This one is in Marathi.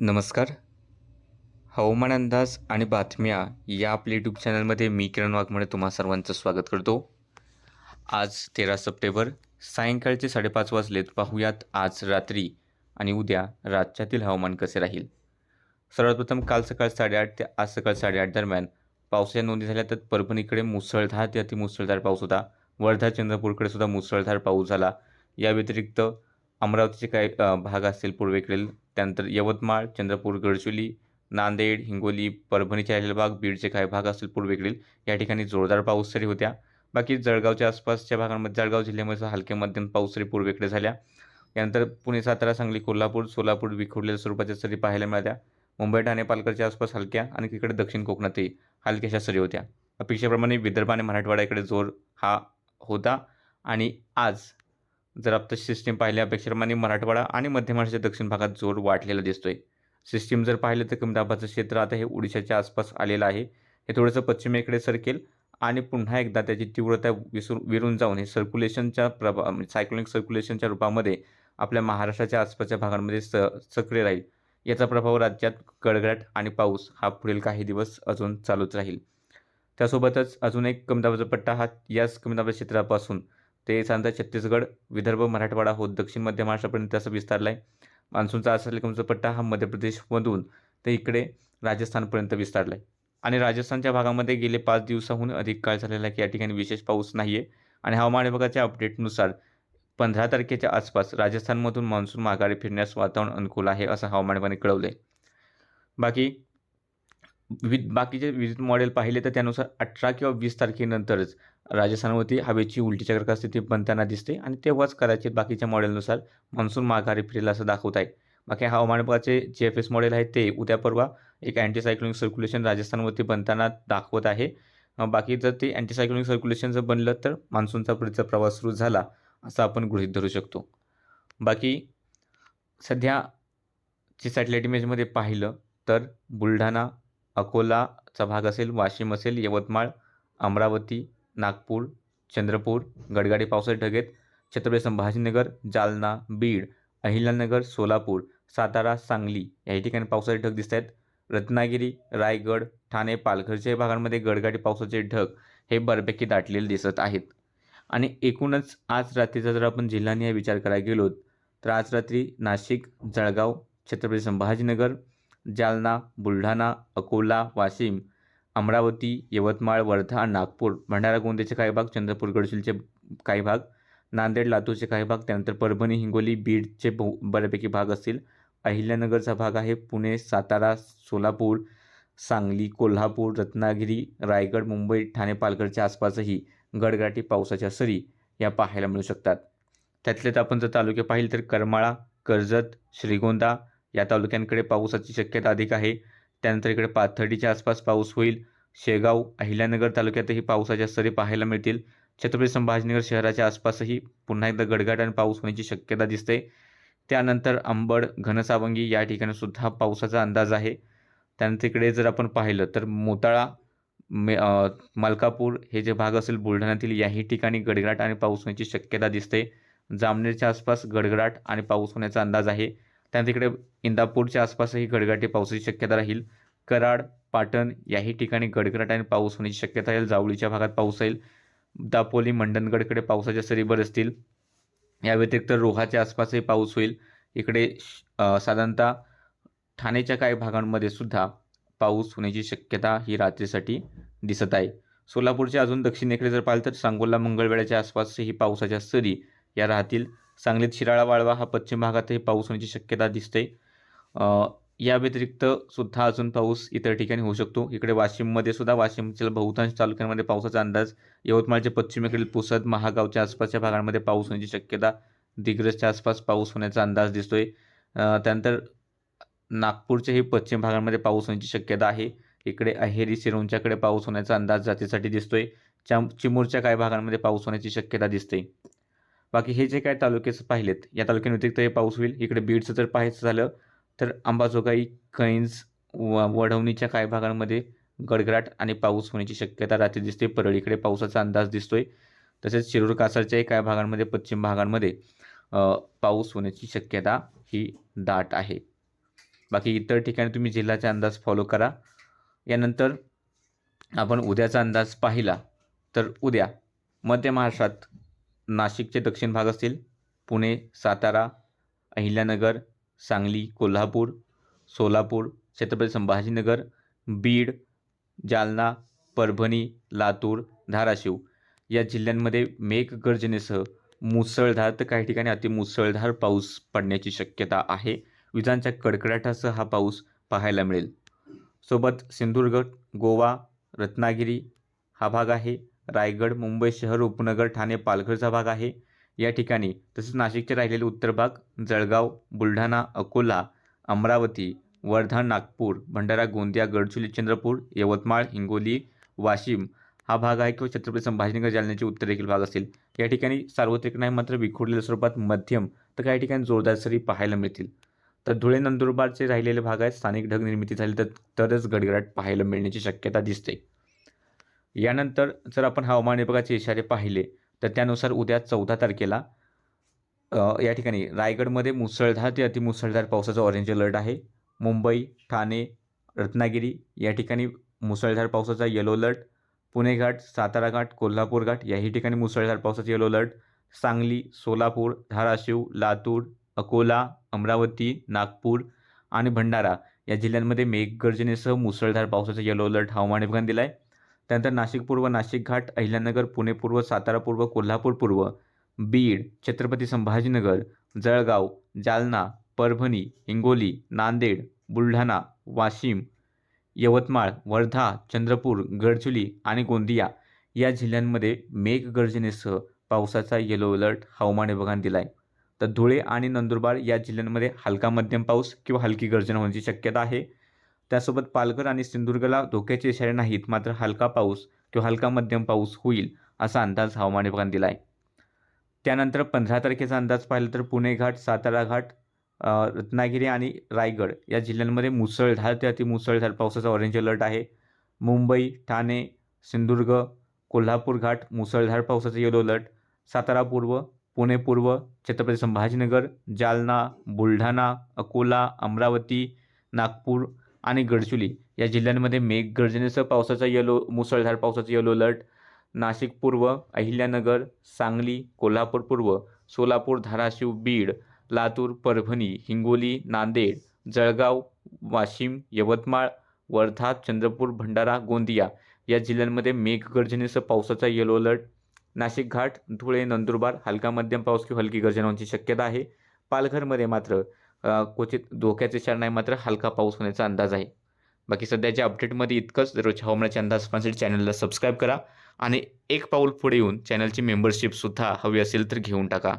नमस्कार. हवामान अंदाज आणि बातम्या या आपल्या यूट्यूब चॅनलमध्ये मी किरण वाघमोडे तुम्हा सर्वांचं स्वागत करतो. आज तेरा सप्टेंबर सायंकाळचे साडेपाच वाजलेत. पाहूयात आज रात्री आणि उद्या राज्यातील हवामान कसे राहील. सर्वात प्रथम काल सकाळ साडेआठ ते आज सकाळ साडेआठ दरम्यान पावसाच्या नोंदी झाल्या तर परभणीकडे मुसळधार ते अतिमुसळधार पाऊस होता. वर्धा चंद्रपूरकडे सुद्धा मुसळधार पाऊस झाला. या व्यतिरिक्त अमरावतीचे काही भाग असतील पूर्वेकडील त्यानंतर यवतमाळ चंद्रपूर गडचिरोली नांदेड हिंगोली परभणीचे राहिलेले भाग बीडचे काही भाग असतील पूर्वेकडील या ठिकाणी जोरदार पाऊस सरी होत्या. बाकी जळगावच्या आसपासच्या भागांमध्ये जळगाव जिल्ह्यामध्ये हलके मध्यम पाऊस सरी पूर्वेकडे झाल्या. यानंतर पुणे सातारा सांगली कोल्हापूर सोलापूर विखुरलेल्या स्वरूपाच्या सरी पाहायला मिळाल्या. मुंबई ठाणे पालघरच्या आसपास हलक्या आणि तिकडे दक्षिण कोकणातही हलक्याशा सरी होत्या. अपेक्षेप्रमाणे विदर्भ आणि मराठवाड्याकडे जोर हा होता आणि आज जर आपण सिस्टीम पाहिली अपेक्षेप्रमाणे मराठवाडा आणि मध्य महाराष्ट्राच्या दक्षिण भागात जोर वाढलेला दिसतोय. सिस्टीम जर पाहिलं तर कमी दाबाचं क्षेत्र आता हे ओडिशाच्या आसपास आलेलं आहे. हे थोडंसं पश्चिमेकडे सरकेल आणि पुन्हा एकदा त्याची तीव्रता विसरून विरून जाऊन हे सर्क्युलेशनच्या प्रभा म्हणजे सायक्लोनिक सर्क्युलेशनच्या रूपामध्ये आपल्या महाराष्ट्राच्या आसपासच्या भागांमध्ये स सक्रिय राहील. याचा प्रभाव राज्यात गडगडाट आणि पाऊस हा पुढील काही दिवस अजून चालूच राहील. त्यासोबतच अजून एक कमी दाबाचा पट्टा हा याच कमी दाबाच्या क्षेत्रापासून ते साधारणतः छत्तीसगड विदर्भ मराठवाडा होत दक्षिण मध्य महाराष्ट्रापर्यंत असं विस्तारला आहे मान्सूनचा असलेला कमचा पट्टा हा मध्य प्रदेशमधून ते इकडे राजस्थानपर्यंत विस्तारला आहे आणि राजस्थानच्या भागामध्ये गेले पाच दिवसाहून अधिक काळ झालेला आहे की या ठिकाणी विशेष पाऊस नाही आहे आणि हवामान विभागाच्या अपडेटनुसार पंधरा तारखेच्या आसपास राजस्थानमधून मान्सून माघारी फिरण्यास वातावरण अनुकूल आहे असं हवामान विभागाने कळवलं आहे बाकी विविध बाकीचे विविध मॉडेल पाहिले तर त्यानुसार अठरा किंवा वीस तारखेनंतरच राजस्थानवरती हवेची उलटी चक्र स्थिती बनताना दिसते आणि तेव्हाच कदाचित बाकीच्या मॉडेलनुसार मान्सून माघारी फिरेल असं दाखवत आहे. बाकी हवामान विभागाचे जे एफ एस मॉडेल आहे ते उद्या परवा एक अँटीसायक्लोनिक सर्क्युलेशन राजस्थानवरती बनताना दाखवत आहे. बाकी जर ते अँटीसायक्लोनिक सर्क्युलेशन जर बनलं तर मान्सूनचा पुढचा प्रवास सुरू झाला असं आपण गृहीत धरू शकतो. बाकी सध्या जे सॅटेलाईट इमेजमध्ये पाहिलं तर बुलढाणा अकोलाचा भाग असेल वाशिम असेल यवतमाळ अमरावती नागपूर चंद्रपूर गडगाडी पावसाळी ढगेत छत्रपती संभाजीनगर जालना बीड अहिल्यानगर सोलापूर सातारा सांगली या ठिकाणी पावसाचे ढग दिसत आहेत रत्नागिरी रायगड ठाणे पालघरच्या भागांमध्ये गडगाडी पावसाचे ढग हे बऱ्यापैकी दाटलेले दिसत आहेत. आणि एकूणच आज रात्रीचा जर आपण जिल्ह्याने विचार करायला गेलो तर आज रात्री नाशिक जळगाव छत्रपती संभाजीनगर जालना बुलढाणा अकोला वाशिम अमरावती यवतमाळ वर्धा नागपूर भंडारा गोंदेचे काही भाग चंद्रपूर गडचिलचे काही भाग नांदेड लातूरचे काही भाग त्यानंतर परभणी हिंगोली बीडचे बहु बऱ्यापैकी भाग असतील. अहिल्यानगरचा भाग आहे पुणे सातारा सोलापूर सांगली कोल्हापूर रत्नागिरी रायगड मुंबई ठाणे पालघरच्या आसपासही गडगडाटी पावसाच्या सरी या पाहायला मिळू शकतात. त्यातले तर आपण जर तालुके पाहिले तर करमाळा कर्जत श्रीगोंदा या तालुक्यांकडे पावसाची शक्यता अधिक आहे. त्यानंतर इकडे पाथर्डीच्या आसपास पाऊस होईल. शेगाव अहिल्यानगर तालुक्यातही पावसाच्या सरी पाहायला मिळतील. छत्रपती संभाजीनगर शहराच्या आसपासही पुन्हा एकदा गडगड आणि पाऊस होण्याची शक्यता दिसते. त्यानंतर अंबड घनसावंगी या ठिकाणी सुद्धा पावसाचा अंदाज आहे. त्यानंतर इकडे जर आपण पाहिलं तर मोताळा मे मलकापूर हे जे भाग असेल बुलढाण्यातील याही ठिकाणी गडगडाट आणि पाऊस होण्याची शक्यता दिसते. जामनेरच्या आसपास गडगडाट आणि पाऊस होण्याचा अंदाज आहे. त्यानंतर इकडे इंदापूरच्या आसपासही गडगडाटी पावसाची शक्यता राहील. कराड पाटण याही ठिकाणी गडगडाटाने पाऊस होण्याची शक्यता राहील. जावळीच्या भागात पाऊस येईल. दापोली मंडणगडकडे पावसाच्या सरी बरसतील या व्यतिरिक्त रोहाच्या आसपासही पाऊस होईल. इकडे श- साधारणतः ठाणेच्या काही भागांमध्ये सुद्धा पाऊस होण्याची शक्यता ही रात्रीसाठी दिसत आहे. सोलापूरच्या अजून दक्षिणेकडे जर पाहिलं तर सांगोला मंगळवेळ्याच्या आसपासही पावसाच्या सरी या राहतील. सांगलीत शिराळा वाळवा हा पश्चिम भागातही पाऊस होण्याची शक्यता दिसते. या व्यतिरिक्त सुद्धा अजून पाऊस इतर ठिकाणी होऊ शकतो. इकडे वाशिममध्ये सुद्धा वाशिमच्या बहुतांश तालुक्यांमध्ये पावसाचा अंदाज यवतमाळच्या पश्चिमेकडील पुसद महागावच्या आसपासच्या भागांमध्ये पाऊस होण्याची शक्यता दिग्रजच्या आसपास पाऊस होण्याचा अंदाज दिसतोय. त्यानंतर नागपूरच्याही पश्चिम भागांमध्ये पाऊस होण्याची शक्यता आहे. इकडे अहेरी सिरोंच्याकडे पाऊस होण्याचा अंदाज जातीसाठी दिसतोय. च्या चिमूरच्या काही भागांमध्ये पाऊस होण्याची शक्यता दिसते. बाकी हे जे काय तालुक्याचं पाहिलेत या तालुक्यांव्यतिरिक्त हे पाऊस होईल. इकडे बीडचं जर पाहायचं झालं तर अंबाजोगाई कैंज व वढवणीच्या काही भागांमध्ये गडगडाट आणि पाऊस होण्याची शक्यता रात्री दिसते. परळीकडे पावसाचा अंदाज दिसतोय. तसेच शिरूर कासारच्याही काही भागांमध्ये पश्चिम भागांमध्ये पाऊस होण्याची शक्यता ही दाट आहे. बाकी इतर ठिकाणी तुम्ही जिल्ह्याचा अंदाज फॉलो करा. यानंतर आपण उद्याचा अंदाज पाहिला तर उद्या मध्य महाराष्ट्रात नाशिकचे दक्षिण भाग असतील. पुणे सातारा अहिल्यानगर सांगली कोल्हापूर सोलापूर छत्रपती संभाजीनगर बीड जालना परभणी लातूर धाराशिव या जिल्ह्यांमध्ये मेघगर्जनेसह मुसळधार तर काही ठिकाणी अतिमुसळधार पाऊस पडण्याची शक्यता आहे. विजांच्या कडकडाटासह हा पाऊस पाहायला मिळेल. सोबत सिंधुदुर्ग गोवा रत्नागिरी हा भाग आहे. रायगड मुंबई शहर उपनगर ठाणे पालघरचा भाग आहे. या ठिकाणी तसेच नाशिकचे राहिलेले उत्तर भाग जळगाव बुलढाणा अकोला अमरावती वर्धा नागपूर भंडारा गोंदिया गडचिरोली चंद्रपूर यवतमाळ हिंगोली वाशिम हा भाग आहे किंवा छत्रपती संभाजीनगर जालन्याचे उत्तरेकडील भाग असेल. या ठिकाणी सार्वत्रिक नाही मात्र विखुरलेल्या स्वरूपात मध्यम तर काही ठिकाणी जोरदार सरी पाहायला मिळतील. तर धुळे नंदुरबारचे राहिलेले भाग आहेत. स्थानिक ढग निर्मिती झाली तर तरच गडगडाट पाहायला मिळण्याची शक्यता दिसते. यानंतर जर आपण हवामान विभागाचे इशारे पाहिले तर त्यानुसार उद्या चौदा तारखेला या ठिकाणी रायगडमध्ये मुसळधार ते अतिमुसळधार पावसाचा ऑरेंज अलर्ट आहे. मुंबई ठाणे रत्नागिरी या ठिकाणी मुसळधार पावसाचा येलो अलर्ट पुणे घाट सातारा घाट कोल्हापूर घाट याही ठिकाणी मुसळधार पावसाचा येलो अलर्ट सांगली सोलापूर धाराशिव लातूर अकोला अमरावती नागपूर आणि भंडारा या जिल्ह्यांमध्ये मेघगर्जनेसह मुसळधार पावसाचा येलो अलर्ट हवामान विभागाने दिला आहे त्यानंतर नाशिक पूर्व नाशिक घाट अहिल्यानगर पुणे पूर्व सातारा पूर्व कोल्हापूर पूर्व बीड छत्रपती संभाजीनगर जळगाव जालना परभणी हिंगोली नांदेड बुलढाणा वाशिम यवतमाळ वर्धा चंद्रपूर गडचुली आणि गोंदिया या जिल्ह्यांमध्ये मेघगर्जनेसह पावसाचा येलो अलर्ट हवामान विभागाने दिला आहे तर धुळे आणि नंदुरबार या जिल्ह्यांमध्ये हलका मध्यम पाऊस किंवा हलकी गर्जना होण्याची शक्यता आहे. त्यासोबत पालघर आणि सिंधुदुर्गला धोक्याचे इशारे नाहीत मात्र हलका पाऊस किंवा हलका मध्यम पाऊस होईल असा अंदाज हवामान विभागाने दिला आहे त्यानंतर पंधरा तारखेचा अंदाज पाहिला तर पुणे घाट सातारा घाट रत्नागिरी आणि रायगड या जिल्ह्यांमध्ये मुसळधार ते अतिमुसळधार पावसाचा ऑरेंज अलर्ट आहे. मुंबई ठाणे सिंधुदुर्ग कोल्हापूर घाट मुसळधार पावसाचा येलो अलर्ट सातारा पूर्व पुणे पूर्व छत्रपती संभाजीनगर जालना बुलढाणा अकोला अमरावती नागपूर आणि गडचुली या जिल्ह्यांमध्ये मेघगर्जनेसह पावसाचा येलो मुसळधार पावसाचा येलो अलर्ट नाशिक पूर्व अहिल्यानगर सांगली कोल्हापूर पूर्व सोलापूर धाराशिव बीड लातूर परभणी हिंगोली नांदेड जळगाव वाशिम यवतमाळ वर्धा चंद्रपूर भंडारा गोंदिया या जिल्ह्यांमध्ये मेघगर्जनेसह पावसाचा येलो अलर्ट नाशिक घाट धुळे नंदुरबार हलका मध्यम पाऊस किंवा हलकी गर्जनांची शक्यता आहे. पालघरमध्ये मात्र क्वचित धोक्याचे क्षण नाही मात्र हलका पाऊस होण्याचा अंदाज आहे. बाकी सध्याच्या अपडेटमध्ये इतकंच. दररोजच्या हवामानाचे अंदाज पाहण्यासाठी चॅनलला सबस्क्राईब करा आणि एक पाऊल पुढे येऊन चॅनलची मेंबरशिपसुद्धा हवी असेल तर घेऊन टाका.